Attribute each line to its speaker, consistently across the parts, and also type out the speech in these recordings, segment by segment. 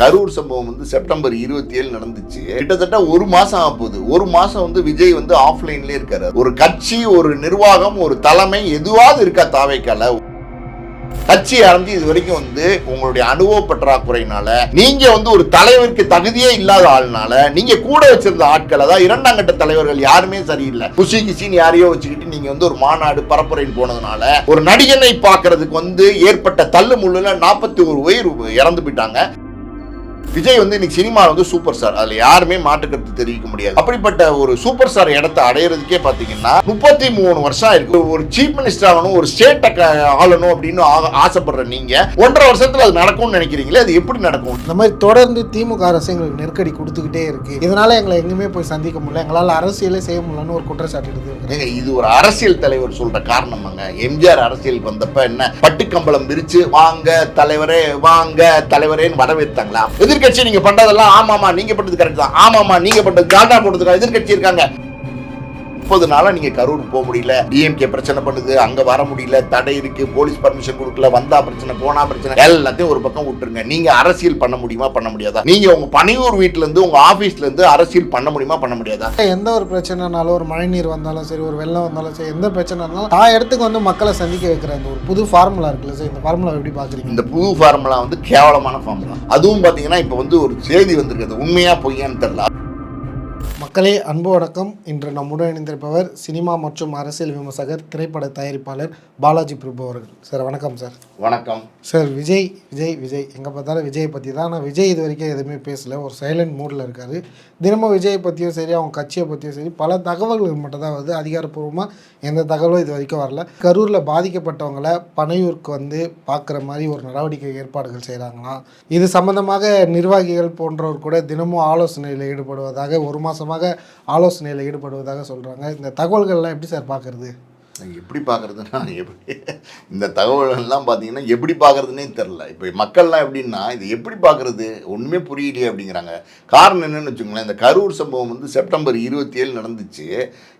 Speaker 1: கரூர் சம்பவம் வந்து செப்டம்பர் இருபத்தி ஏழு நடந்துச்சு. கிட்டத்தட்ட ஒரு மாசம் ஆக போகுது. ஒரு மாசம் வந்து விஜய் வந்து ஆஃப்லைன்லயே இருக்காரு. ஒரு கட்சி ஒரு நிர்வாகம் ஒரு தலைமை எதுவாவது இருக்கா தாவைக்கால? கட்சி அடைஞ்சு இது வரைக்கும் வந்து உங்களுடைய அனுபவ பற்றாக்குறையினால நீங்க வந்து ஒரு தலைவருக்கு தகுதியே இல்லாத ஆள்னால நீங்க கூட வச்சிருந்த ஆட்கள் அதாவது இரண்டாம் கட்ட தலைவர்கள் யாருமே சரியில்லை. குஷி கிசின்னு யாரையோ வச்சுக்கிட்டு நீங்க வந்து ஒரு மாநாடு பரப்புரைன்னு போனதுனால ஒரு நடிகனை பார்க்கறதுக்கு வந்து ஏற்பட்ட தள்ளு முள்ளுல நாற்பத்தி ஒரு உயிர் இறந்து போயிட்டாங்க. விஜய் வந்து இன்னைக்கு சினிமா வந்து சூப்பர் ஸ்டார் அதுல யாருமே மாற்றுக்கருத்து தெரிவிக்க முடியாது. அப்படிப்பட்ட ஒரு சூப்பர் ஸ்டார் இடத்தை அடையிறதுக்கே பாத்தீங்கன்னா முப்பத்தி மூணு வருஷம் இருக்கு ஒரு சீஃப் மினிஸ்டர் ஆகணும் ஒரு ஸ்டேட்டை ஆளணும் அப்படின்னு ஆசைப்படுற நீங்க ஒன்றரை வருஷத்துல அது நடக்கும்னு நினைக்கிறீங்களே? அது எப்படி நடக்கும்?
Speaker 2: இந்த மாதிரி தொடர்ந்து திமுக அரசு எங்களுக்கு நெருக்கடி கொடுத்துக்கிட்டே இருக்கு. இதனால எங்களை எங்குமே போய் சந்திக்க முடியல. எங்களால் அரசியலே செய்ய முடியலன்னு ஒரு குற்றச்சாட்டு எடுத்து
Speaker 1: இது ஒரு அரசியல் தலைவர் சொல்ற காரணமாங்க எம்ஜிஆர் அரசியல் வந்தப்ப என்ன? பட்டுக்கம்பளம் விரிச்சு வாங்க தலைவரே வாங்க தலைவரேன்னு வரவேற்றாங்களா எதிர்க்கட்சி நீங்க பண்றதெல்லாம் ஆமாமா நீங்க பண்றது கரெக்ட் தான். ஆமாமா நீங்க பண்றது காண்டா போடுறதுக்கு எதிர்கட்சி இருக்காங்க. முப்பது நாளா நீங்க கரூர் போக முடியல. டிஎம்கே பிரச்சனை பண்ணுது. அங்க வர முடியல. தடை இருக்கு. போலீஸ் பர்மிஷன் கொடுக்கல. வந்தா பிரச்சனை போனா பிரச்சனை. எல்லாத்தையும் ஒரு பக்கம் விட்டுருங்க. நீங்க அரசியல் பண்ண முடியுமா பண்ண முடியாதா? நீங்க உங்க பணியூர் வீட்டுல இருந்து உங்க ஆபீஸ்ல இருந்து அரசியல் பண்ண முடியுமா பண்ண முடியாதா?
Speaker 2: எந்த ஒரு பிரச்சனைனாலும் ஒரு மழைநீர் வந்தாலும் சரி ஒரு வெள்ளம் வந்தாலும் சரி எந்த பிரச்சனை இருந்தாலும் நான் இடத்துக்கு வந்து மக்களை சந்திக்க வைக்கிற அந்த ஒரு புது ஃபார்முலா இருக்குல்ல சார் இந்த ஃபார்முலா எப்படி பார்க்குறீங்க?
Speaker 1: இந்த புது ஃபார்முலா வந்து கேவலமான ஃபார்முலா அதுவும் பாத்தீங்கன்னா இப்போ வந்து ஒரு செய்தி வந்திருக்குது. உண்மையா பொய்யான்னு தெரியல.
Speaker 2: மக்களே அன்பு வணக்கம். இன்று நம்முடன் இணைந்திருப்பவர் சினிமா மற்றும் அரசியல் விமர்சகர் திரைப்பட தயாரிப்பாளர் பாலாஜி பிரபு அவர்கள். சார் வணக்கம் சார்.
Speaker 1: வணக்கம்.
Speaker 2: சார் விஜய் விஜய் விஜய். எங்கே பார்த்தாலும் விஜயை பற்றி தான். ஆனால் விஜய் இது வரைக்கும் எதுவுமே பேசல. ஒரு சைலண்ட் மூடில் இருக்காரு. தினமும் விஜயை பற்றியும் சரி அவங்க கட்சியை பற்றியும் சரி பல தகவல்கள் மட்டும் தான் வருது. அதிகாரப்பூர்வமாக எந்த தகவலும் இது வரைக்கும் வரல. கரூரில் பாதிக்கப்பட்டவங்களை பனையூருக்கு வந்து பார்க்குற மாதிரி ஒரு நடவடிக்கை ஏற்பாடுகள் செய்கிறாங்களாம் இது சம்பந்தமாக நிர்வாகிகள் போன்றவர் கூட தினமும் ஆலோசனையில் ஈடுபடுவதாக ஒரு மாதமாக ஆலோசனையில் ஈடுபடுவதாக சொல்கிறாங்க இந்த தகவல்கள்லாம் எப்படி சார் பார்க்குறது
Speaker 1: எப்படி பார்க்குறதுன்னா எப்படி இந்த தகவல்கள்லாம் பார்த்தீங்கன்னா எப்படி பார்க்கறதுனே தெரில இப்போ மக்கள்லாம் எப்படின்னா இது எப்படி பார்க்குறது ஒன்றுமே புரியலையே அப்படிங்கிறாங்க. காரணம் என்னென்னு வச்சுக்கோங்களேன் இந்த கரூர் சம்பவம் வந்து செப்டம்பர் இருபத்தி ஏழு நடந்துச்சு.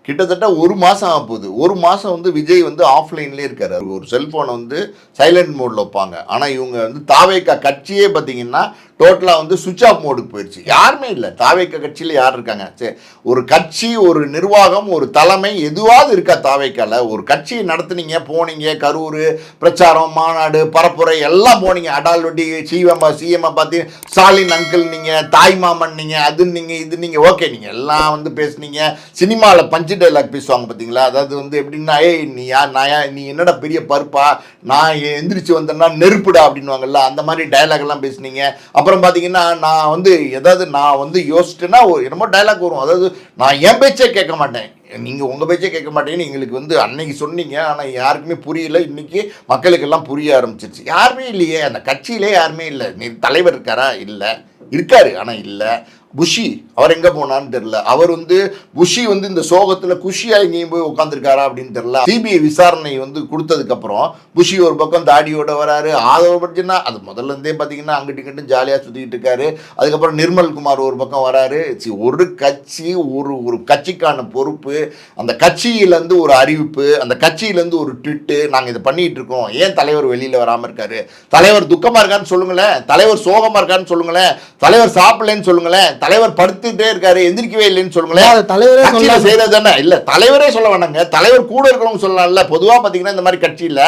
Speaker 1: கிட்டத்தட்ட ஒரு மாதம் ஆக போகுது. ஒரு மாதம் வந்து விஜய் வந்து ஆஃப்லைன்லேயே இருக்கார். ஒரு செல்ஃபோனை வந்து சைலண்ட் மோடில் வைப்பாங்க. ஆனால் இவங்க வந்து தாவேக்கா கட்சியே பார்த்தீங்கன்னா டோட்டலாக வந்து சுவிட்ச் ஆஃப் மோடுக்கு போயிடுச்சு யாருமே இல்லை. தாவேக்கா கட்சியில் யார் இருக்காங்க? சரி ஒரு கட்சி ஒரு நிர்வாகம் ஒரு தலைமை எதுவாவது இருக்கா தாவேக்கால? ஒரு கட்சியை நடத்துனீங்க போனீங்க கரூர் பிரச்சாரம் மாநாடு பரப்புரை எல்லாம் போனீங்க. அடால்வட்டி சிஎம் சிஎம் பார்த்து ஸ்டாலின் அங்கிள் நீங்கள் தாய் மாமன் நீங்கள் அது நீங்கள் இது நீங்கள் ஓகே நீங்கள் எல்லாம் வந்து பேசுனீங்க. சினிமாவில் பஞ்சு டைலாக் பேசுவாங்க பார்த்தீங்களா? அதாவது வந்து எப்படின்னா ஏய் நீ யா நான் நீ என்னடா பெரிய பருப்பா? நான் எந்திரிச்சு வந்தேன்னா நெருப்புடா அப்படின்வாங்கல்ல அந்த மாதிரி டைலாக் எல்லாம் பேசுனீங்க. அப்புறம் அப்புறம் பார்த்தீங்கன்னா நான் வந்து எதாவது நான் வந்து யோசிச்சேன்னா ஒரு என்னமோ டைலாக் வரும். அதாவது நான் என் பேச்சே கேட்க மாட்டேன். நீங்கள் உங்கள் பேச்சே கேட்க மாட்டேங்கன்னு எங்களுக்கு வந்து அன்னைக்கு சொன்னீங்க. ஆனால் யாருக்குமே புரியல. இன்றைக்கி மக்களுக்கெல்லாம் புரிய ஆரம்பிச்சிருச்சு. யாருமே இல்லையே. அந்த கட்சியிலே யாருமே இல்லை. நீ தலைவர் இருக்காரா? இல்லை. இருக்காரு ஆனால் இல்லை. புஷி அவர் எங்கே போனான்னு தெரில அவர் வந்து புஷி வந்து இந்த சோகத்தில் குஷியாக எங்கேயும் போய் உட்காந்துருக்காரா அப்படின்னு தெரில சிபிஐ விசாரணை வந்து கொடுத்ததுக்கப்புறம் புஷி ஒரு பக்கம் தாடியோட வராரு ஆதவ பட்சன்னா அது முதல்ல இருந்தே பார்த்தீங்கன்னா அங்கிட்டு இங்கிட்டு ஜாலியாக சுற்றிக்கிட்டு இருக்காரு. அதுக்கப்புறம் நிர்மல் குமார் ஒரு பக்கம் வராரு. ஒரு கட்சி ஒரு ஒரு கட்சிக்கான பொறுப்பு அந்த கட்சியிலேருந்து ஒரு அறிவிப்பு அந்த கட்சியிலேருந்து ஒரு ட்விட்டு நாங்கள் இதை பண்ணிட்டு இருக்கோம். ஏன் தலைவர் வெளியில் வராமல் இருக்காரு? தலைவர் துக்கமாக இருக்கான்னு சொல்லுங்களேன். தலைவர் சோகமாக இருக்கான்னு சொல்லுங்களேன். தலைவர் சாப்பிடலன்னு சொல்லுங்களேன். தலைவர் படுத்துட்டே இருக்காரு எந்திரிக்கவே இல்லைன்னு சொல்லுங்களேன்.
Speaker 2: அது தலைவரே சொல்லாம-
Speaker 1: செய்யறது தானே இல்ல தலைவரே சொல்ல வேணாங்க. தலைவர் கூட இருக்கிறவங்க சொல்லலாம்ல. பொதுவா பாத்தீங்கன்னா இந்த மாதிரி கட்சியில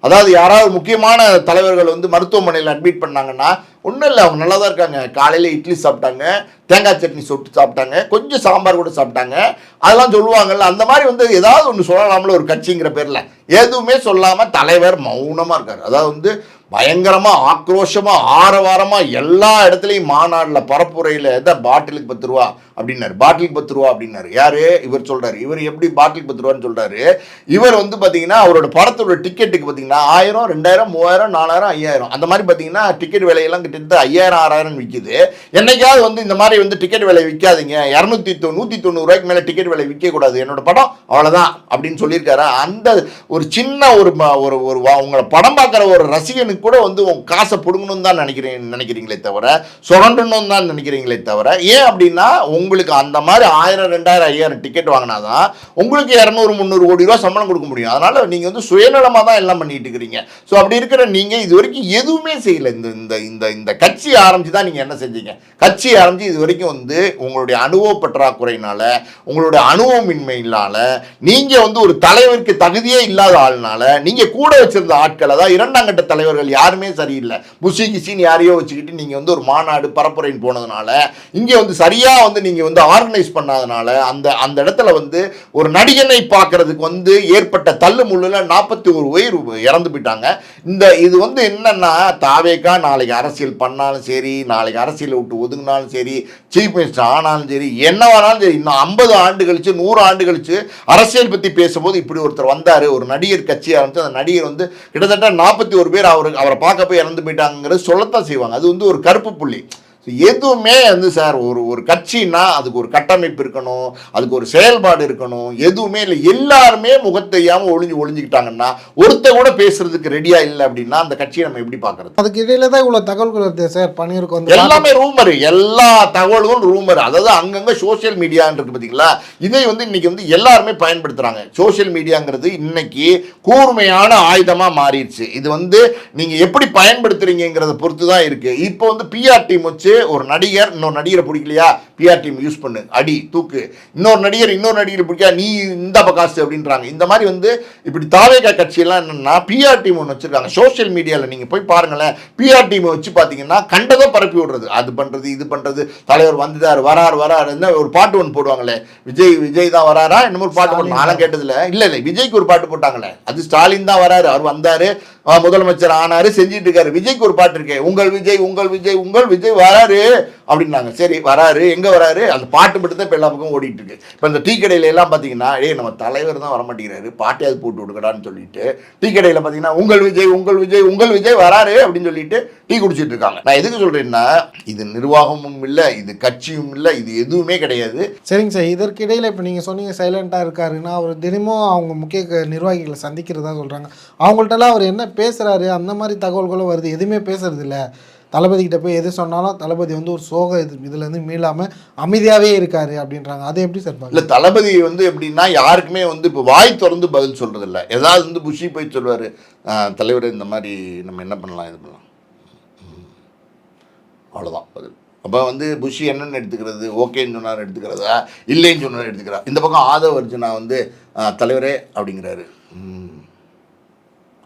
Speaker 1: அதாவது யாராவது முக்கியமான தலைவர்கள் வந்து மருத்துவமனையில் அட்மிட் பண்ணாங்கன்னா ஒன்றும் இல்லை அவங்க நல்லா தான் இருக்காங்க. காலையில் இட்லி சாப்பிட்டாங்க தேங்காய் சட்னி சொட்டு சாப்பிட்டாங்க கொஞ்சம் சாம்பார் கூட சாப்பிட்டாங்க. அதெல்லாம் சொல்லுவாங்கல்ல அந்த மாதிரி வந்து ஏதாவது ஒன்று சொல்லலாம்ல ஒரு கட்சிங்கிற பேரில். எதுவுமே சொல்லாமல் தலைவர் மௌனமாக இருக்கார். அதாவது வந்து பயங்கரமாக ஆக்ரோஷமாக ஆரவாரமாக எல்லா இடத்துலையும் மாநாட்டில் பரப்புரையில் எதை பாட்டிலுக்கு பத்து ரூபா அப்படின்னாரு. பாட்டிலுக்கு பத்து ரூபா அப்படின்னாரு. யாரு? இவர் சொல்றாரு. இவர் எப்படி பாட்டிலுக்கு பத்து ரூபான்னு சொல்றாரு. இவர் வந்து பாத்தீங்கன்னா அவரோட படத்தோட டிக்கெட்டுக்கு பாத்தீங்கன்னா ஆயிரம் ரெண்டாயிரம் மூவாயிரம் நாலாயிரம் ஐயாயிரம். அந்த மாதிரி பாத்தீங்கன்னா டிக்கெட் விலையெல்லாம் கிட்டத்தட்ட ஐயாயிரம் ஆறாயிரம் விற்கிது என்னைக்காவது வந்து இந்த மாதிரி வந்து டிக்கெட் விலை விற்காதீங்க இரநூத்தி தொ நூற்றி தொண்ணூறுரூவாய்க்கு மேலே டிக்கெட் விலை விற்கக்கூடாது என்னோட படம் அவ்வளோதான் அப்படின்னு சொல்லியிருக்காரு. அந்த ஒரு சின்ன ஒரு ஒரு உங்களை படம் பார்க்குற ஒரு ரசிகனுக்கு கூட வந்து உன் காசை பிடுங்கணும் தான் நினைக்கிறீங்க நினைக்கிறீங்களே தவிர சுரண்டணும் தான் நினைக்கிறீங்களே தவிர ஏன் அப்படின்னா உங்களுக்கு அந்த மாதிரி ஆயிரம் ரெண்டாயிரம் ஐயாயிரம் டிக்கெட் வாங்கினாதான் உங்களுக்கு இரநூறு முந்நூறு கோடி ரூபா சம்பளம் கொடுக்க முடியும். அதனால நீங்க வந்து சுயநலமாக தான் எல்லாம் பண்ணிட்டு இருக்கிறீங்க. ஸோ அப்படி இருக்கிற நீங்கள் இது வரைக்கும் எதுவுமே செய்யலை. இந்த இந்த இந்த இந்த கட்சி ஆரம்பிச்சு தான் நீங்கள் என்ன செஞ்சீங்க? கட்சி ஆரம்பிச்சு இது வரைக்கும் வந்து உங்களுடைய அனுபவ பற்றாக்குறையினால உங்களுடைய அனுபவமின்மையினால நீங்கள் வந்து ஒரு தலைவருக்கு தகுதியே இல்லாத ஆளுனால நீங்கள் கூட வச்சிருந்த ஆட்களை தான் இரண்டாம் கட்ட தலைவர்கள் யாருமே சரியில்லை. புஷி கிசின்னு யாரையோ வச்சுக்கிட்டு நீங்கள் வந்து ஒரு மாநாடு பரப்புரைன்னு போனதுனால இங்க வந்து சரியா வந்து நீங்க வந்து ஆர்கனைஸ் பண்ணாதனால அந்த அந்த இடத்துல வந்து ஒரு நடிகனை பார்க்கறதுக்கு வந்து ஏற்பட்ட தள்ளு முள்ளுல நாற்பத்தி ஒரு உயிர் இறந்து போயிட்டாங்க. இந்த இது வந்து என்னன்னா தாவேக்கா நாளைக்கு அரசியல் பண்ணாலும் சரி நாளைக்கு அரசியலை விட்டு ஒதுங்கினாலும் சரி சீஃப் மினிஸ்டர் ஆனாலும் சரி என்ன வேணாலும் சரி இன்னும் ஐம்பது ஆண்டு கழிச்சு நூறு ஆண்டு கழிச்சு அரசியல் பற்றி பேசும்போது இப்படி ஒருத்தர் வந்தார் ஒரு நடிகர் கட்சி ஆரம்பித்து அந்த நடிகர் வந்து கிட்டத்தட்ட நாற்பத்தி ஒரு பேர் அவர் அவரை பார்க்க போய் இறந்து போயிட்டாங்கிறது சொல்லத்தான் செய்வாங்க. அது வந்து ஒரு கருப்பு புள்ளி. எதுவுமே வந்து சார் ஒரு ஒரு கட்சின்னா அதுக்கு ஒரு கட்டமைப்பு இருக்கணும் அதுக்கு ஒரு செயல்பாடு இருக்கணும் எதுவுமே இல்லை. எல்லாருமே முகத்தையாம ஒளிஞ்சு ஒளிஞ்சுக்கிட்டாங்கன்னா ஒருத்த கூட பேசுறதுக்கு ரெடியா இல்லை அப்படின்னா அந்த கட்சியை நம்ம எப்படி பார்க்கறது?
Speaker 2: அதுக்கு இடையில தான் இவ்வளோ தகவல்கள் வருது சார் வந்து
Speaker 1: எல்லாமே ரூமர் எல்லா தகவல்களும் ரூமர் அதாவது அங்கங்க சோஷியல் மீடியான்னு இருக்கு பாத்தீங்களா இதை வந்து இன்னைக்கு வந்து எல்லாருமே பயன்படுத்துறாங்க. சோஷியல் மீடியாங்கிறது இன்னைக்கு கூர்மையான ஆயுதமா மாறிடுச்சு. இது வந்து நீங்க எப்படி பயன்படுத்துறீங்கிறத பொறுத்து தான் இருக்கு. இப்போ வந்து பிஆர் டீம் வச்சு ஒரு நடிகர் இன்னொரு நடிகரை பிடிக்கலையா? பிஆர் டீம் யூஸ் பண்ணு அடி தூக்கு. இன்னொரு நடிகர் இன்னொரு நடிகர் பிடிக்கா நீ இந்த காசு அப்படின்றாங்க. இந்த மாதிரி வந்து இப்படி தாவேகா கட்சியெல்லாம் என்னென்னா பிஆர் டீம் ஒன்று வச்சிருக்காங்க. சோஷியல் மீடியாவில் நீங்கள் போய் பாருங்களேன். பிஆர் டீமை வச்சு பார்த்தீங்கன்னா கண்டதை பரப்பி விடுறது. அது பண்ணுறது இது பண்ணுறது தலைவர் வந்துட்டார் வரார் வரார். என்ன ஒரு பாட்டு ஒன்று போடுவாங்களே. விஜய் விஜய் தான் வராரா? என்னமோ ஒரு பாட்டு போட்டு நானும் கேட்டதில்ல. இல்லை இல்லை விஜய்க்கு ஒரு பாட்டு போட்டாங்களே. அது ஸ்டாலின் தான் வராரு. அவர் வந்தார். முதலமைச்சர் ஆனார் செஞ்சிட்டு இருக்காரு. விஜய்க்கு ஒரு பாட்டு இருக்கேன் உங்கள் விஜய் உங்கள் விஜய் உங்கள் விஜய் வராரு. அப்படின்னாங்க. சரி வராரு. எங்கே வராரு? அந்த பாட்டு மட்டும் தான் இப்போ எல்லா பக்கம் ஓடிட்டு இருக்கு இப்போ இந்த டீ கடையில எல்லாம் பார்த்தீங்கன்னா ஏய் நம்ம தலைவர் தான் வரமாட்டேங்கிறாரு. பாட்டையாவது போட்டு விடுக்கடான்னு சொல்லிட்டு டீ கடையில் பார்த்தீங்கன்னா உங்கள் விஜய் உங்கள் விஜய் உங்கள் விஜய் வராரு அப்படின்னு சொல்லிட்டு டீ குடிச்சிட்டு இருக்காங்க. நான் எதுக்கு சொல்றேன்னா இது நிர்வாகமும் இல்லை இது கட்சியும் இல்லை இது எதுவுமே கிடையாது.
Speaker 2: சரிங்க சார். இதற்கு இடையில இப்போ நீங்கள் சொன்னீங்க சைலண்டாக இருக்காருன்னா அவர் தினமும் அவங்க முக்கிய க- நிர்வாகிகளை சந்திக்கிறதா சொல்கிறாங்க அவங்கள்ட்டலாம் அவர் என்ன பேசுகிறாரு அந்த மாதிரி தகவல்களும் வருது. எதுவுமே பேசுறது இல்லை தளபதி கிட்ட போய் எது சொன்னாலும் தளபதி வந்து ஒரு சோக இது இதுலேருந்து மீளாமல் அமைதியாகவே இருக்காரு அப்படின்றாங்க. அதை எப்படி சார்
Speaker 1: இல்லை தளபதி வந்து எப்படின்னா யாருக்குமே வந்து இப்போ வாய் திறந்து பதில் சொல்கிறது இல்லை ஏதாவது வந்து புஷி போய் சொல்வார் தலைவர் இந்த மாதிரி நம்ம என்ன பண்ணலாம் இது பண்ணலாம். அவ்வளோதான் பதில். அப்போ வந்து புஷி என்னென்னு எடுத்துக்கிறது ஓகேன்னு சொன்னார் எடுத்துக்கிறதா இல்லைன்னு சொன்னார் எடுத்துக்கிறா இந்த பக்கம் ஆதவ அர்ஜுனா வந்து தலைவரே அப்படிங்கிறாரு. ம்.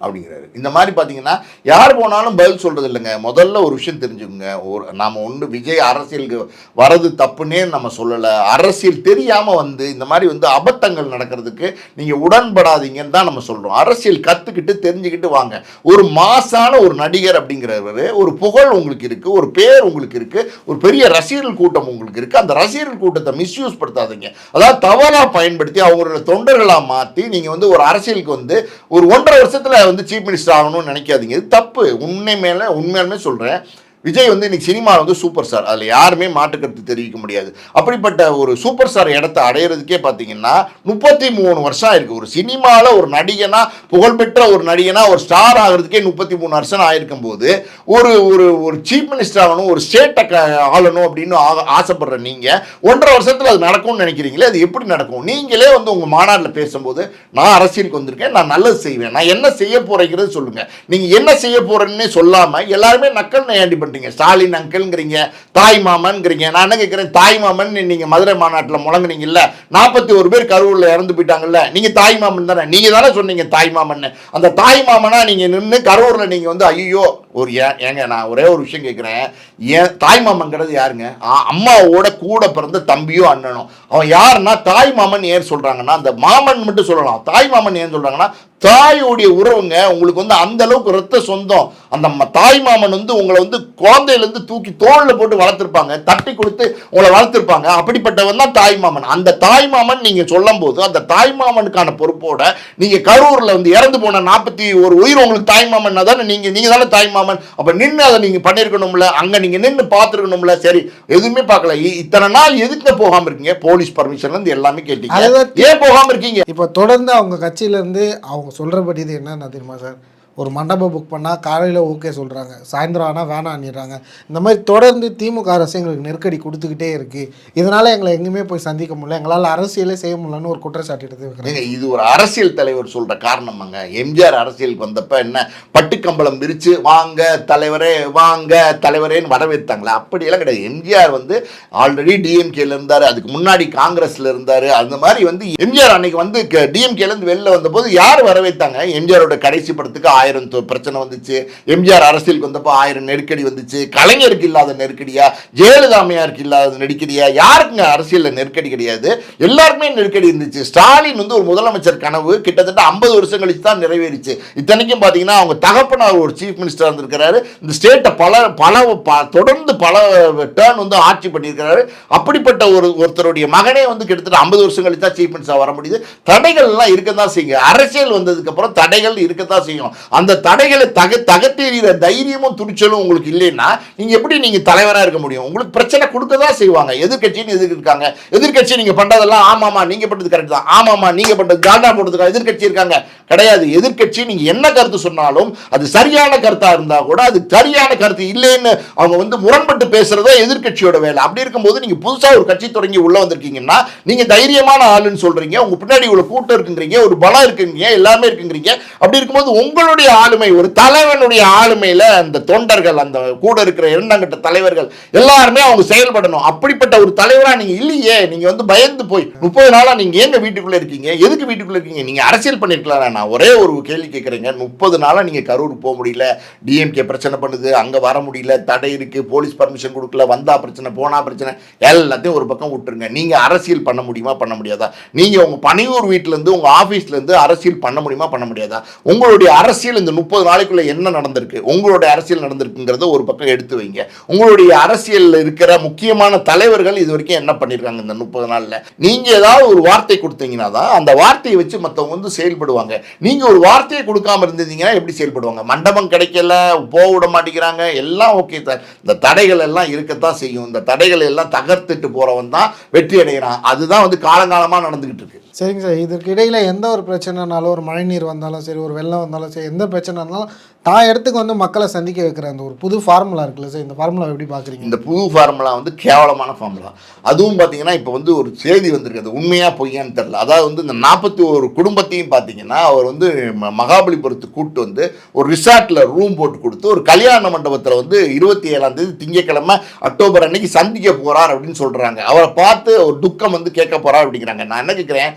Speaker 1: அப்படிங்கிறாரு. இந்த மாதிரி பார்த்தீங்கன்னா யார் போனாலும் பதில் சொல்கிறது இல்லைங்க முதல்ல ஒரு விஷயம் தெரிஞ்சுக்கோங்க. ஒரு நாம் ஒன்று விஜய் அரசியலுக்கு வரது தப்புன்னே நம்ம சொல்லலை. அரசியல் தெரியாமல் வந்து இந்த மாதிரி வந்து அபத்தங்கள் நடக்கிறதுக்கு நீங்கள் உடன்படாதீங்கன்னு தான் நம்ம சொல்கிறோம் அரசியல் கற்றுக்கிட்டு தெரிஞ்சுக்கிட்டு வாங்க. ஒரு மாசான ஒரு நடிகர் அப்படிங்கிறவர் ஒரு புகழ் உங்களுக்கு இருக்குது ஒரு பேர் உங்களுக்கு இருக்குது ஒரு பெரிய ரசிகர்கள் கூட்டம் உங்களுக்கு இருக்குது அந்த ரசிகர்கள் கூட்டத்தை மிஸ்யூஸ் படுத்தாதீங்க. அதாவது தவறாக பயன்படுத்தி அவங்களோட தொண்டர்களாக மாற்றி நீங்கள் வந்து ஒரு அரசியலுக்கு வந்து ஒரு ஒன்றரை வருஷத்தில் வந்து சீஃப் மினிஸ்டர் ஆகணும்னு நினைக்காதீங்க. இது தப்பு. உண்மை மேலே உண்மையாலுமே சொல்கிறேன் விஜய் வந்து இன்னைக்கு சினிமாவில் வந்து சூப்பர் ஸ்டார் அதில் யாருமே மாற்றுக்கருத்து தெரிவிக்க முடியாது. அப்படிப்பட்ட ஒரு சூப்பர் ஸ்டார் இடத்த அடையிறதுக்கே பார்த்தீங்கன்னா முப்பத்தி மூணு வருஷம் ஆயிருக்கு. ஒரு சினிமாவில் ஒரு நடிகனா புகழ்பெற்ற ஒரு நடிகனா ஒரு ஸ்டார் ஆகிறதுக்கே முப்பத்தி மூணு வருஷம் ஆயிருக்கும் போது ஒரு ஒரு ஒரு சீஃப் மினிஸ்டர் ஆகணும் ஒரு ஸ்டேட்டை க ஆளணும் அப்படின்னு ஆக- ஆசைப்படுற நீங்கள் ஒன்றரை வருஷத்தில் அது நடக்கும்னு நினைக்கிறீங்களே அது எப்படி நடக்கும்? நீங்களே வந்து உங்கள் மாநாட்டில் பேசும்போது நான் அரசியலுக்கு வந்திருக்கேன் நான் நல்லது செய்வேன். நான் என்ன செய்ய போறேங்கிறது சொல்லுங்கள் நீங்கள் என்ன செய்ய போகிறேன்னே சொல்லாமல் எல்லாருமே நக்கல் நையாண்டி பண்ணுறீங்க ஸ்டாலின் அங்கிள்ங்கிறீங்க தாய் மாமன்ங்கிறீங்க. நான் என்ன கேட்குறேன் தாய் மாமன் நீங்கள் மதுரை மாநாட்டில் முழங்குனீங்கல்ல. நாற்பத்தி ஒரு பேர் கரூரில் இறந்து போயிட்டாங்கல்ல. நீங்கள் தாய் மாமன் தானே? நீங்கள் தானே சொன்னீங்க தாய் மாமன் அந்த தாய் மாமனாக நீங்கள் நின்று கரூரில் நீங்கள் வந்து ஐயோ ஒரு ஏன் ஏங்க நான் ஒரே ஒரு விஷயம் கேட்குறேன் ஏன் தாய் மாமன்கிறது யாருங்க? அம்மாவோட கூட பிறந்த தம்பியோ அண்ணனோ. அவன் யாருன்னா தாய் மாமன் ஏன் சொல்கிறாங்கன்னா அந்த மாமன் மட்டும் சொல்லலாம். தாய் மாமன் ஏன் சொல்கிறாங்கன்னா தாயோடைய உறவுங்க உங்களுக்கு வந்து அந்த அளவுக்கு ரத்த சொந்தம். அந்த ம- தாய் மாமன் வந்து உங்களை வந்து குழந்தையிலேருந்து தூக்கி தோளில் போட்டு வளர்த்துருப்பாங்க. தட்டி கொடுத்து உங்களை வளர்த்துருப்பாங்க. அப்படிப்பட்டவன் தான் தாய் மாமன். அந்த தாய் மாமன் நீங்கள் சொல்லும் போது அந்த தாய் மாமனுக்கான பொறுப்போட நீங்கள் கரூரில் வந்து இறந்து போன நாற்பத்தி ஒரு உயிர் உங்களுக்கு தாய் மாமன்னா தானே? நீங்கள் நீங்கள் தானே தாய் மாமன் அப்போ நின்று அதை நீங்கள் பண்ணியிருக்கணும்ல அங்கே நீங்கள் நின்று பார்த்துருக்கணும்ல சரி எதுவுமே பார்க்கல. இத்தனை நாள் எதுக்கு போகாமல் இருக்கீங்க? போலீஸ் பர்மிஷன்லேருந்து எல்லாமே கேட்டீங்க. ஏன் போகாமல் இருக்கீங்க?
Speaker 2: இப்போ தொடர்ந்து அவங்க கட்சியிலேருந்து அவங்க சொல்கிறபடி இது என்னன்னா தெரியுமா சார்? ஒரு மண்டபம் புக் பண்ணால் காலையில் ஓகே சொல்கிறாங்க சாயந்தரம் ஆனால் வேணான்னுறாங்க இந்த மாதிரி தொடர்ந்து திமுக அரசு எங்களுக்கு நெருக்கடி கொடுத்துக்கிட்டே இருக்குது இதனால் எங்களை எங்கேயுமே போய் சந்திக்க முடியல. எங்களால் அரசியலே செய்ய முடியலன்னு ஒரு குற்றச்சாட்டு எடுத்து வைக்கிறாங்க
Speaker 1: இது ஒரு அரசியல் தலைவர் சொல்கிற காரணமாங்க. எம்ஜிஆர் அரசியலுக்கு வந்தப்போ என்ன? பட்டுக்கம்பளம் விரித்து வாங்க தலைவரே வாங்க தலைவரேன்னு வரவேற்றாங்களா அப்படியெல்லாம் கிடையாது. எம்ஜிஆர் வந்து ஆல்ரெடி டிஎம்கேல இருந்தார். அதுக்கு முன்னாடி காங்கிரஸில் இருந்தார். அந்த மாதிரி வந்து எம்ஜிஆர் அன்னைக்கு வந்து டிஎம்கேலேருந்து வெளில வந்தபோது யார் வரவேற்றாங்க எம்ஜிஆரோட கடைசி படத்துக்கு ஆயிரம் ஆயிரம் பிரச்சனை வந்துச்சு. எம்ஜிஆர் அரசியலுக்கு வந்தப்போ ஆயிரம் நெருக்கடி வந்துச்சு. கலைஞருக்கு இல்லாத நெருக்கடியா? ஜெயலலிதாமையாருக்கு இல்லாத நெருக்கடியா? யாருக்குங்க அரசியலில் நெருக்கடி கிடையாது? எல்லாருக்குமே நெருக்கடி இருந்துச்சு. ஸ்டாலின் வந்து ஒரு முதலமைச்சர் கனவு கிட்டத்தட்ட ஐம்பது வருஷம் கழிச்சு தான் நிறைவேறிச்சு. இத்தனைக்கும் பார்த்தீங்கன்னா அவங்க தகப்பனார் ஒரு சீஃப் மினிஸ்டர் இருந்திருக்கிறாரு. இந்த ஸ்டேட்டை பல பல ப- தொடர்ந்து பல டேர்ன் வந்து ஆட்சி பண்ணியிருக்கிறாரு. அப்படிப்பட்ட ஒரு ஒருத்தருடைய மகனே வந்து கிட்டத்தட்ட ஐம்பது வருஷம் கழிச்சு தான் சீஃப் மினிஸ்டர் வர முடியுது. தடைகள்லாம் இருக்க தான் செய்யுங்க அரசியல் வந்ததுக்கப்புறம் தடைகள் இருக்க தான் செய்யும். அந்த தடைகளை தக தகத்தெறிகிற தைரியமும் துணிச்சலும் உங்களுக்கு இல்லைன்னா நீங்க எப்படி நீங்க தலைவரா இருக்க முடியும்? உங்களுக்கு பிரச்சனை கொடுக்க தான் செய்வாங்க. எதிர்க்கட்சின்னு எதிர்க்கு இருக்காங்க எதிர்க்கட்சி நீங்க பண்றதெல்லாம் ஆமாமா நீங்க பண்றது கரெக்ட் தான். ஆமாம்மா நீங்க பண்றது காண்டா போடுறதுக்காக எதிர்கட்சி இருக்காங்க. கிடையாது. எதிர்கட்சி நீங்க என்ன கருத்து சொன்னாலும் அது சரியான கருத்தா இருந்தா கூட அது சரியான கருத்து இல்லைன்னு அவங்க வந்து முரண்பட்டு பேசுகிறதோ எதிர்க்கட்சியோட வேலை. அப்படி இருக்கும்போது நீங்க புதுசா ஒரு கட்சி தொடங்கி உள்ள வந்திருக்கீங்கன்னா நீங்க தைரியமான ஆளுன்னு சொல்றீங்க. உங்க பின்னாடி உள்ள கூட்டம் இருக்குங்கிறீங்க. ஒரு பலம் இருக்குங்கிறீங்க. எல்லாமே இருக்குங்கிறீங்க. அப்படி இருக்கும்போது உங்களுடைய ஆளுமை ஒரு தலைவனுடைய ஆளுமையில அந்த தொண்டர்கள் அந்த கூட இருக்கிற இரண்டாங்கட்ட தலைவர்கள் எல்லாருமே அவங்க செயல்படணும். அப்படிப்பட்ட ஒரு தலைவரா நீங்க இல்லையே நீங்க வந்து பயந்து போய் முப்பது நாளா நீங்க ஏங்க வீட்டுக்குள்ள இருக்கீங்க? எதுக்கு வீட்டுக்குள்ள இருக்கீங்க? நீங்க அரசியல் பண்ணிருக்கலாம் நான் ஒரே ஒரு கேள்வி கேட்குறேங்க. முப்பது நாளா நீங்க கரூர் போக முடியல. டிஎம்கே பிரச்சனை பண்ணுது. அங்க வர முடியல. தடை இருக்கு. போலீஸ் பர்மிஷன் கொடுக்கல. வந்தா பிரச்சனை போனா பிரச்சனை. எல்லாத்தையும் ஒரு பக்கம் விட்டுருங்க. நீங்க அரசியல் பண்ண முடியுமா? பண்ண முடியாதா? நீங்க உங்க பணியூர் வீட்ல இருந்து உங்க ஆபீஸ்ல இருந்து அரசியல் பண்ண முடியுமா? பண்ண முடியாதா? உங்களுடைய அரசியல் இந்த முப்பது நாளைக்குள்ள என்ன நடந்திருக்கு? உங்களுடைய அரசியல் நடந்திருக்குங்கிறத ஒரு பக்கம் எடுத்து வைங்க. உங்களுடைய அரசியலில் இருக்கிற முக்கியமான தலைவர்கள் இது வரைக்கும் என்ன பண்ணிருக்காங்க இந்த முப்பது நாளில்? நீங்கள் ஏதாவது ஒரு வார்த்தை கொடுத்தீங்கன்னா தான் அந்த வார்த்தையை வச்சு மற்றவங்க வந்து செயல்படுவாங்க. நீங்கள் ஒரு வார்த்தையை கொடுக்காம இருந்தீங்கன்னா எப்படி செயல்படுவாங்க? மண்டபம் கிடைக்கல போக விட மாட்டேங்கிறாங்க எல்லாம் ஓகே சார் இந்த தடைகள் எல்லாம் இருக்கத்தான் செய்யும். இந்த தடைகள் எல்லாம் தகர்த்துட்டு போகிறவன் தான் வெற்றி அடைகிறான் அதுதான் வந்து காலங்காலமாக நடந்துக்கிட்டு இருக்கு.
Speaker 2: சரிங்க சார். இதற்கு இடையில் எந்த ஒரு பிரச்சனைனாலும் ஒரு மழைநீர் வந்தாலும் சரி ஒரு வெள்ளம் வந்தாலும் சரி எந்த பிரச்சனை இருந்தாலும் தான் இடத்துக்கு வந்து மக்களை சந்திக்க வைக்கிற அந்த ஒரு புது ஃபார்முலா இருக்குல்ல சார் இந்த ஃபார்முலா எப்படி பார்க்குறீங்க
Speaker 1: இந்த புது ஃபார்முலா வந்து கேவலமான ஃபார்முலா அதுவும் பார்த்தீங்கன்னா இப்போ வந்து ஒரு செய்தி வந்திருக்கு. அது உண்மையாக பொய்யான்னு தெரில அதாவது வந்து இந்த நாற்பத்தி ஒரு குடும்பத்தையும் பார்த்தீங்கன்னா அவர் வந்து ம- மகாபலிபுரத்துக்கு கூப்பிட்டு வந்து ஒரு ரிசார்ட்டில் ரூம் போட்டு கொடுத்து ஒரு கல்யாண மண்டபத்தில் வந்து இருபத்தி ஏழாம் தேதி திங்கக்கிழமை அக்டோபர் அன்னைக்கு சந்திக்க போகிறார் அப்படின்னு சொல்கிறாங்க அவரை பார்த்து ஒரு துக்கம் வந்து கேட்க போகிறார் அப்படிங்கிறாங்க. நான் என்ன கேட்குறேன்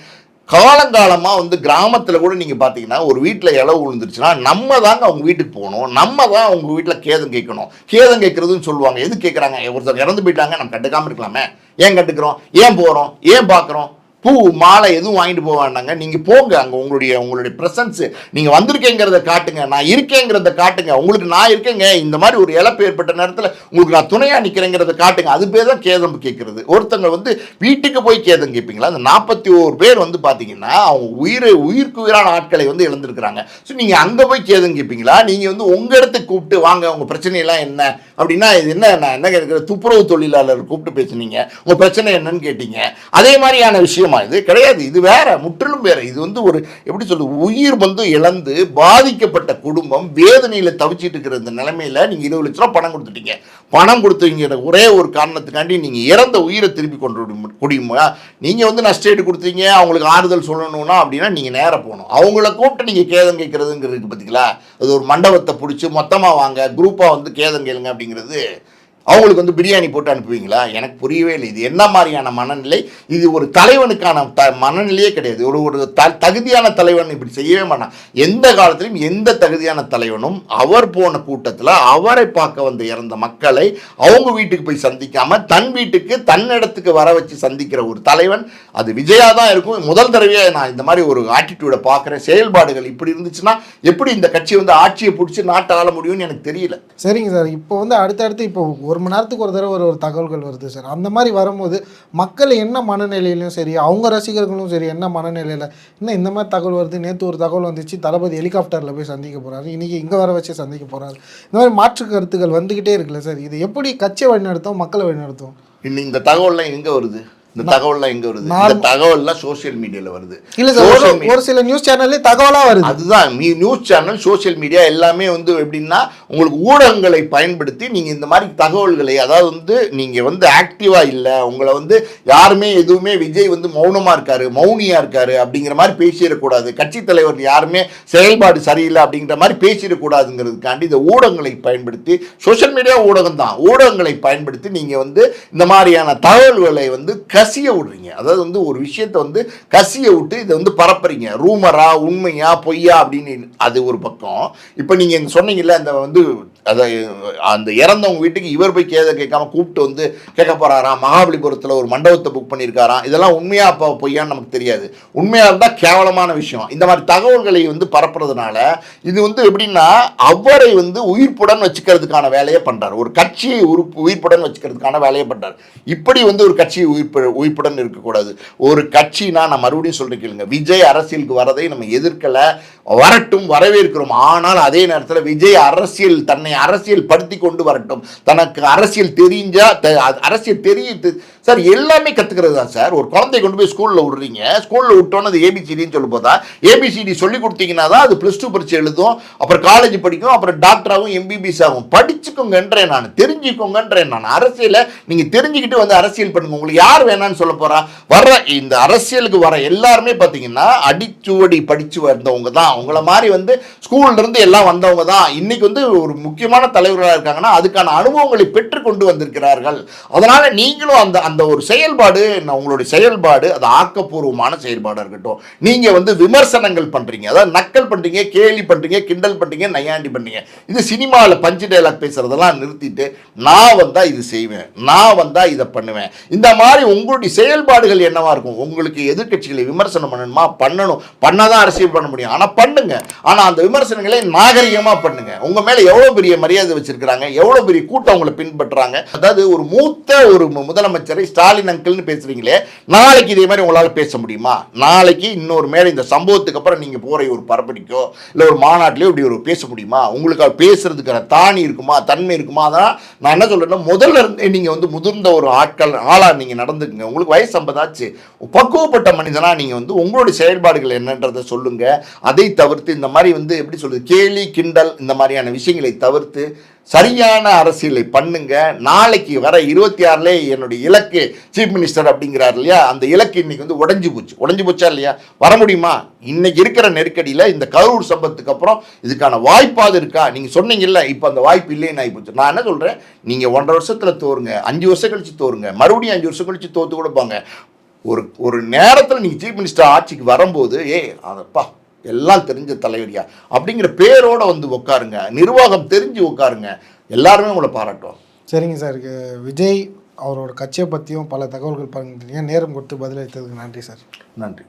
Speaker 1: காலங்காலமாக வந்து கிராமத்தில் கூட நீங்கள் பார்த்தீங்கன்னா ஒரு வீட்டில் இளவு விழுந்துருச்சுன்னா நம்ம தாங்க அவங்க வீட்டுக்கு போகணும். நம்ம தான் அவங்க வீட்டில் கேதம் கேட்கணும். கேதம் கேட்குறதுன்னு சொல்லுவாங்க. எது கேட்குறாங்க ஒருத்தர் இறந்து போயிட்டாங்க நம்ம கண்டுக்காமல் இருக்கலாமே. ஏன் கண்டுக்கிறோம்? ஏன் போகிறோம் ஏன் பார்க்குறோம் பூ மாலை எதுவும் வாங்கிட்டு போக வேண்டாங்க. நீங்கள் போங்க அங்கே உங்களுடைய உங்களுடைய ப்ரெசன்ஸ் நீங்கள் வந்திருக்கேங்கிறத காட்டுங்க. நான் இருக்கேங்கிறத காட்டுங்க. உங்களுக்கு நான் இருக்கேங்க. இந்த மாதிரி ஒரு இழப்பு ஏற்பட்ட நேரத்தில் உங்களுக்கு நான் துணையாக நிற்கிறேங்கிறத காட்டுங்க. அது பேர் தான் கேதம் கேட்குறது. ஒருத்தங்க வந்து வீட்டுக்கு போய் கேதம் கேட்பீங்களா? அந்த நாற்பத்தி ஓரு பேர் வந்து பார்த்தீங்கன்னா அவங்க உயிரை உயிருக்கு உயிரான ஆட்களை வந்து இழந்திருக்கிறாங்க. ஸோ நீங்கள் அங்கே போய் கேதம் கேட்பீங்களா? நீங்கள் வந்து உங்கள் இடத்துக்கு கூப்பிட்டு வாங்க உங்கள் பிரச்சனையெல்லாம் என்ன? அப்படின்னா இது என்ன நான் என்ன கேட்குறது? துப்புரவு தொழிலாளர் கூப்பிட்டு பேசுனீங்க. உங்கள் பிரச்சனை என்னன்னு கேட்டீங்க. அதே மாதிரியான விஷயம் இது கிடையாது. இது வேற முற்றிலும் வேற. இது வந்து ஒரு எப்படி சொல்றது உயிர் வந்து இழந்து பாதிக்கப்பட்ட குடும்பம் வேதனையில தவிச்சிட்டு இருக்கிற இந்த நிலைமையில நீங்க இருபது லட்ச ரூபா பணம் கொடுத்துட்டீங்க. பணம் கொடுத்தீங்கிற ஒரே ஒரு காரணத்துக்காண்டி நீங்க இறந்த உயிரை திருப்பி கொண்டு முடியுமா நீங்க வந்து நஷ்டேடு கொடுத்தீங்க அவங்களுக்கு ஆறுதல் சொல்லணும்னா அப்படின்னா நீங்க நேராக போகணும். அவங்கள கூப்பிட்டு நீங்க கேதம் கேட்கறதுங்கிறது பார்த்தீங்களா அது ஒரு மண்டபத்தை பிடிச்சி மொத்தமாக வாங்க குரூப்பாக வந்து கேதம் கேளுங்க அப்படிங்கிறது அவங்களுக்கு வந்து பிரியாணி போட்டு அனுப்புவீங்களா? எனக்கு புரியவே இல்லை. இது என்ன மாதிரியான மனநிலை? இது ஒரு தலைவனுக்கான த மனநிலையே கிடையாது. ஒரு ஒரு த தகுதியான தலைவன் இப்படி செய்யவே மாட்டான். எந்த காலத்திலும் எந்த தகுதியான தலைவனும் அவர் போன கூட்டத்தில் அவரை பார்க்க வந்து இறந்த மக்களை அவங்க வீட்டுக்கு போய் சந்திக்காம தன் வீட்டுக்கு தன் இடத்துக்கு வர வச்சு சந்திக்கிற ஒரு தலைவன். அது விஜயா தான் இருக்கும். முதல் தடவையாக நான் இந்த மாதிரி ஒரு ஆட்டிடியூடை பார்க்குறேன். செயல்பாடுகள் இப்படி இருந்துச்சுன்னா எப்படி இந்த கட்சி வந்து ஆட்சியை பிடிச்சி நாட்டை ஆள முடியும்னு எனக்கு தெரியல.
Speaker 2: சரிங்க சார். இப்போ வந்து அடுத்தடுத்து இப்போ ஒரு மணி நேரத்துக்கு ஒரு தடவை ஒரு ஒரு தகவல்கள் வருது சார். அந்த மாதிரி வரும்போது மக்கள் என்ன மனநிலையிலும் சரி அவங்க ரசிகர்களும் சரி என்ன மனநிலையில் இன்னும் இந்த மாதிரி தகவல் வருது? நேற்று ஒரு தகவல் வந்துச்சு தளபதி ஹெலிகாப்டரில் போய் சந்திக்க போகிறாரு இன்றைக்கி இங்கே வர வச்சு சந்திக்க போகிறாரு இந்த மாதிரி மாற்று கருத்துக்கள் வந்துக்கிட்டே இருக்குல்ல சார். இது எப்படி கட்சியை வழிநடத்தும் மக்களை வழிநடத்தும்?
Speaker 1: இன்னும் இந்த தகவல்லாம் எங்கே வருது? இந்த தகவல்லாம் எங்க வருது? இந்த தகவல்லாம் சோஷியல் மீடியால வருது.
Speaker 2: இல்ல சார் ஒரு- சில நியூஸ் சேனல்லே தகவலா வருது.
Speaker 1: அதுதான் நியூஸ் சேனல் சோஷியல் மீடியா எல்லாமே வந்து எப்படின்னா உங்களுக்கு ஊடகங்களை பயன்படுத்தி நீங்க இந்த மாதிரி தகவல்களை அதாவது வந்து நீங்க வந்து ஆக்டிவா இல்ல உங்களை வந்து யாருமே எதுவுமே விஜய் வந்து மௌனமா இருக்காரு மௌனியா இருக்காரு அப்படிங்கிற மாதிரி பேசிடக்கூடாது. கட்சி தலைவர் யாருமே செயல்பாடு சரியில்லை அப்படிங்கிற மாதிரி பேசிடக்கூடாதுங்கிறதுக்காண்டி இந்த ஊடகங்களை பயன்படுத்தி சோஷியல் மீடியா ஊடகம் தான் ஊடகங்களை பயன்படுத்தி நீங்க வந்து இந்த மாதிரியான தகவல்களை வந்து கசிய விடுறீங்க. அதாவது வந்து ஒரு விஷயத்தை வந்து கசிய விட்டு இதை வந்து பரப்புறீங்க. ரூமரா உண்மையா பொய்யா அப்படின்னு அது ஒரு பக்கம். இப்போ நீங்கள் சொன்னீங்கல்ல அந்த வந்து அதை அந்த இறந்தவங்க வீட்டுக்கு இவர் போய் கேத கேட்காம கூப்பிட்டு வந்து கேட்க போறாராம் மகாபலிபுரத்தில் ஒரு மண்டபத்தை புக் பண்ணியிருக்காராம் இதெல்லாம் உண்மையாக அப்போ பொய்யான்னு நமக்கு தெரியாது. உண்மையாக இருந்தால் கேவலமான விஷயம். இந்த மாதிரி தகவல்களை வந்து பரப்புறதுனால இது வந்து எப்படின்னா அவரை வந்து உயிர்ப்புடன் வச்சுக்கிறதுக்கான வேலையை பண்ணுறார் ஒரு கட்சியை உறுப்பு உயிர்ப்புடன் வச்சுக்கிறதுக்கான வேலையை பண்ணுறார் இப்படி வந்து ஒரு கட்சி உயிர்ப்பு உயிர்ப்புடன் இருக்கக்கூடாது. ஒரு கட்சினா நான் மறுபடியும் சொல்றேன் விஜய் அரசியலுக்கு வரதை நம்ம எதிர்க்கலை. வரட்டும் வரவேற்கிறோம். ஆனால் அதே நேரத்தில் விஜய் அரசியல் தன்னை அரசியல் படுத்தி கொண்டு வரட்டும். தனக்கு அரசியல் தெரிஞ்சா அரசியல் தெரியுது. சார் எல்லாமே கற்றுக்கிறது தான் சார். ஒரு குழந்தை கொண்டு போய் ஸ்கூலில் விடுறீங்க. ஸ்கூலில் விட்டோன்னு அது ஏபிசிடின்னு சொல்லும் போதா? ஏபிசிடி சொல்லி கொடுத்தீங்கன்னா தான் அது ப்ளஸ் டூ பரிச்சு எழுதும். அப்புறம் காலேஜ் படிக்கும். அப்புறம் டாக்டராகவும் எம்பிபிஎஸ் ஆகும். படிச்சுக்கோங்கன்றேன் நான். தெரிஞ்சுக்கோங்கன்றேன் நான். அரசியலை நீங்கள் தெரிஞ்சுக்கிட்டு வந்து அரசியல் பண்ணுங்க. உங்களுக்கு யார் வேணாம்னு சொல்ல போகிறா வர்ற இந்த அரசியலுக்கு வர எல்லாருமே பார்த்தீங்கன்னா அடிச்சுவடி படித்து வந்தவங்க தான். அவங்கள மாதிரி வந்து ஸ்கூல்லேருந்து எல்லாம் வந்தவங்க தான். இன்றைக்கி வந்து ஒரு முக்கியமான தலைவர்களாக இருக்காங்கன்னா அதுக்கான அனுபவங்களை பெற்றுக்கொண்டு வந்திருக்கிறார்கள். அதனால் நீங்களும் அந்த அந்த ஒரு செயல்பாடு நான் உங்களுடைய செயல்பாடு அது ஆக்கப்பூர்வமான செயல்பாடாக இருக்கட்டும். நீங்கள் வந்து விமர்சனங்கள் பண்ணுறீங்க அதாவது நக்கல் பண்ணுறீங்க கேலி பண்ணுறீங்க கிண்டல் பண்ணுறீங்க நையாண்டி பண்ணுறீங்க இது சினிமாவில் பஞ்சு டைலாக் பேசுகிறதெல்லாம் நிறுத்திட்டு நான் வந்தால் இது செய்வேன். நான் வந்தால் இதை பண்ணுவேன். இந்த மாதிரி உங்களுடைய செயல்பாடுகள் என்னவாக இருக்கும்? உங்களுக்கு எதிர்க்கட்சிகளை விமர்சனம் பண்ணணுமா? பண்ணணும். பண்ணாதான் அரசியல் பண்ண முடியும். ஆனால் பண்ணுங்க. ஆனா அந்த விமர்சனங்களை நாகரிகமாக பண்ணுங்க. உங்க மேல எவ்வளோ பெரிய மரியாதை வச்சிருக்கிறாங்க? எவ்வளோ பெரிய கூட்டம் உங்களை பின்பற்றுறாங்க அதாவது ஒரு மூத்த ஒரு முதலமைச்சரை ஸ்டாலின் அங்கிள்னு பேசுறீங்களே நாளைக்கு இதே மாதிரி உங்களால் பேச முடியுமா? நாளைக்கு இன்னொரு மேலே இந்த சம்பவத்துக்கு அப்புறம் நீங்கள் போகிற ஒரு பரப்படிக்கோ இல்லை ஒரு மாநாட்டிலயோ இப்படி ஒரு பேச முடியுமா? உங்களுக்கு பேசுறதுக்கான தாணி இருக்குமா? தன்மை இருக்குமா? அதான் நான் என்ன சொல்றேன்னா முதல்ல இருந்து நீங்கள் வந்து முதிர்ந்த ஒரு ஆட்கள் ஆளாக நீங்கள் நடந்துக்குங்க. உங்களுக்கு வயசு ஐம்பதாச்சு பக்குவப்பட்ட மனிதனா நீங்கள் வந்து உங்களுடைய செயல்பாடுகள் என்னன்றதை சொல்லுங்க. அதை தவிர்த்து இந்த மாதிரி வந்து எப்படி சொல்றது கேலி கிண்டல் இந்த மாதிரியான விஷயங்களை தவிர்த்து சரியான அரசியலை பண்ணுங்க. நாளைக்கு வர இருபத்தி ஆறுல என்னுடைய இலக்கு சீஃப் மினிஸ்டர் அப்படிங்கிறார் இல்லையா அந்த இலக்கு இன்னைக்கு வந்து உடஞ்சி போச்சு. உடஞ்சி போச்சா இல்லையா? வர முடியுமா? இன்னைக்கு இருக்கிற நெருக்கடியில் இந்த கரூர் சம்பத்துக்கு அப்புறம் இதுக்கான வாய்ப்பாவது இருக்கா? நீங்க சொன்னீங்கல்ல இப்போ அந்த வாய்ப்பு இல்லைன்னு ஆகி போச்சு. நான் என்ன சொல்றேன் நீங்க ஒன்றரை வருஷத்துல தோறுங்க அஞ்சு வருஷம் கழிச்சு தோறுங்க மறுபடியும் அஞ்சு வருஷம் கழிச்சு தோத்து கொடுப்பாங்க ஒரு ஒரு நேரத்தில் நீங்கள் சீஃப் மினிஸ்டர் ஆட்சிக்கு வரும்போது ஏ அதப்பா எல்லாம் தெரிஞ்ச தலைவரியா? அப்படிங்கிற பேரோட வந்து உட்காருங்க நிர்வாகம் தெரிஞ்சு உட்காருங்க எல்லாருமே உங்களை பாராட்டுவாங்க.
Speaker 2: சரிங்க சார். விஜய் அவரோட கட்சியை பற்றியும் பல தகவல்கள் பகிர்ந்தீங்க. நேரம் கொடுத்து பதிலளித்ததுக்கு நன்றி சார்.
Speaker 1: நன்றி.